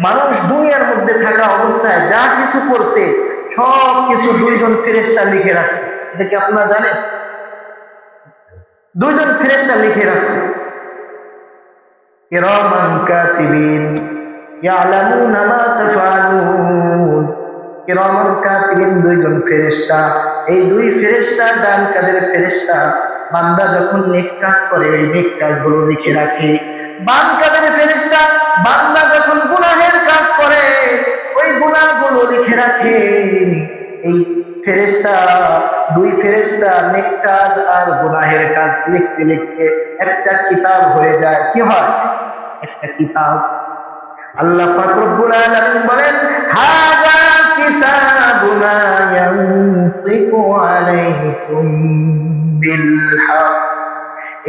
মানুষ দুনিয়ার মধ্যে থাকা অবস্থায় যা কিছু করছে, সব কিছু দুইজন ফেরেশতা লিখে রাখছে। এটা কি আপনারা জানেন? দুইজন ফেরেশতা লিখে রাখছে। বান্দা যখন নেক কাজ করে, এই নেক কাজগুলো লিখে রাখে। বাম বান্দা যখন গুনাহের কাজ করে, ওই গুনাহগুলো লিখে রাখে। এই ফেরেশতা, দুই ফেরেশতা নেক কাজ আর গুনাহের কাজ লিখতে লিখতে একটা কিতাব হয়ে যায়। কি হয়? একটা কিতাব। আল্লাহ পাক রব্বুল আলামিন বলেন, হাযা কিতাবুনা ইয়ানতিকু আলাইকুম বিল হক।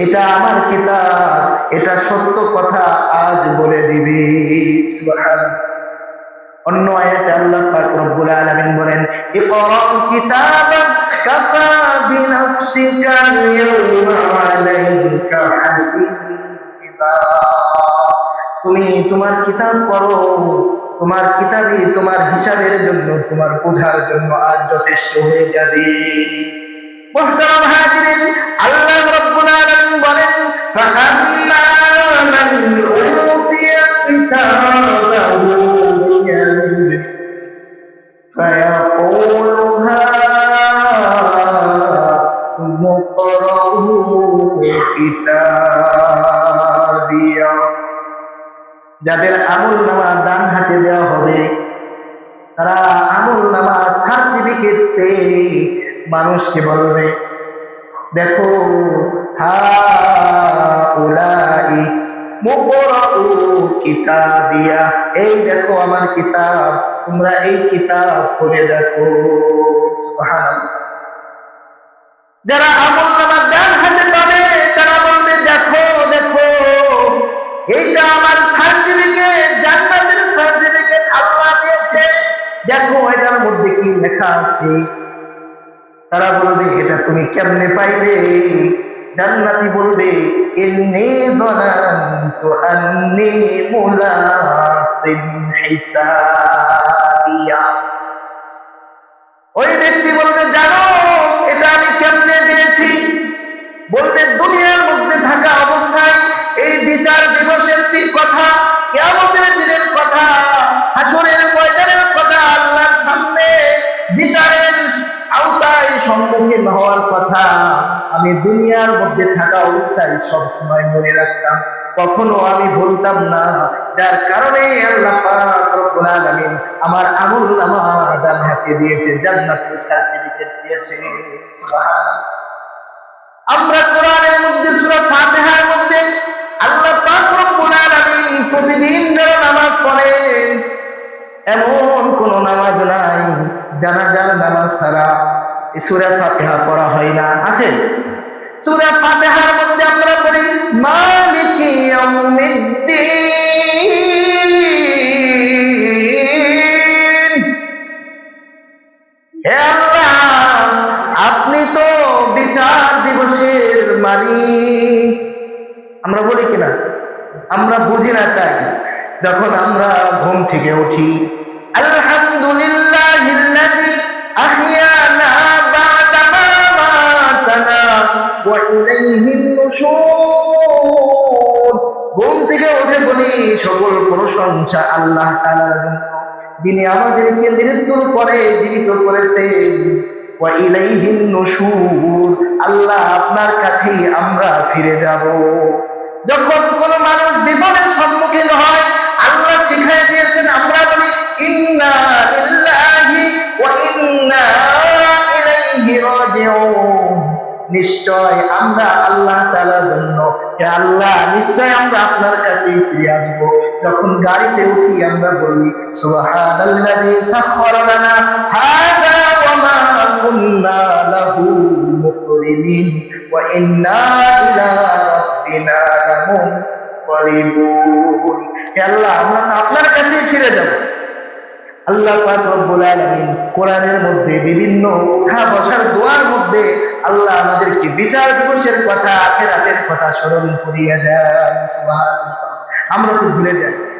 এটা আমার কিতাব, এটা সত্য কথা আজ বলে দিবি। অন্য আয়াতে আল্লাহ পাক রব্বুল আলামিন বলেন, ইকরা কাফা আল-ইয়াওমা আলাইকা হাসিবা তুমি তোমার কিতাব পড়ো, তোমার কিতাবই তোমার হিসাবের জন্য, তোমার বোঝার জন্য আজ যথেষ্ট হয়ে যাবে। হাজিরিন فيقول هاؤم اقرءوا كتابيه যাদের আমল নামা ডান হাতে দেওয়া হবে তারা আমল নামা সার্টিফিকেট পেয়ে মানুষকে বলবে দেখো হা উলাই মুকরাউ কিতাবিয়া এই দেখো আমার কিতাব তোমরা এই কিতাব পড়ে দেখো। যারা আমল নামা ডান হাতে পাবে, তারা বলবে, দেখো দেখো, এইটা আমার সার্টিফিকেট, জান্নাতের সার্টিফিকেট আল্লাহ দিয়েছে। দেখো, এটার মধ্যে কি লেখা আছে? তারা বলবে, এটা তুমি কেমনে পাইবে জান্নাতি বলবে, ইন্নী যানানতু আন্নী মুলাকিন হিসাবিয়া ওই ব্যক্তি বলবে, জানো, এটা আমি কেমনে বলবে, দুনিয়ার মধ্যে থাকা অবস্থায় এই বিচার দিবসের কথা কেমতের দিনের কথা, হাসরের কথা আল্লাহর সামনে বিচারের আওতায় সম্মুখীন হওয়ার কথা। আমি দুনিয়ার মধ্যে থাকা অবস্থায় সব সময় মনে রাখতাম। কখনো আমি বলতাম না। যার কারণে আমার আমল নামা ডান হাতে দিয়েছে জান্নাতের সার্টিফিকেট দিয়েছে আমরা কোরআনের মধ্যে, সূরা ফাতিহার মধ্যে আল্লাহ পাক রব্বুল আলামিন প্রতিদিন যারা নামাজ পড়েন, এমন কোন নামাজ নাই, জানাজার নামাজ ছাড়া সূরা ফাতিহা পড়া হয় না। আছে? সূরা ফাতিহার মধ্যে আমরা পড়ি আপনি বিচার দিবসের মালিক। আমরা বলি কিনা? আমরা বুঝি না তাই। যখন আমরা ঘুম থেকে উঠি, আলহামদুলিল্লাহ ঘুম থেকে উঠে বলি, সকল প্রশংসা আল্লাহ যিনি আমাদেরকে মৃত্যুর পরে জীবিত করেছেন আল্লাহ আপনার কাছেই আমরা ফিরে যাব। যখন কোন মানুষ বিপদের সম্মুখীন হয়, আল্লাহ শিখাই দিয়েছেন, আমরা বলি নিশ্চয় আমরা আল্লাহ তাআলার জন্য আল্লাহ, নিশ্চয় আমরা আপনার কাছেই ফিরে আসব। যখন গাড়িতে উঠি, আমরা বলি, সুবহানাল্লাযী সাখখারা আপনার কাছেই ফিরে যাব। আল্লাহ পাক কোরআনের মধ্যে বিভিন্ন উঠা বসার দোয়ার মধ্যে আল্লাহ আমাদেরকে বিচার দিবসের কথা, আখেরাতের কথা স্মরণ করিয়ে দেন। আমরা তো ভুলে যাই।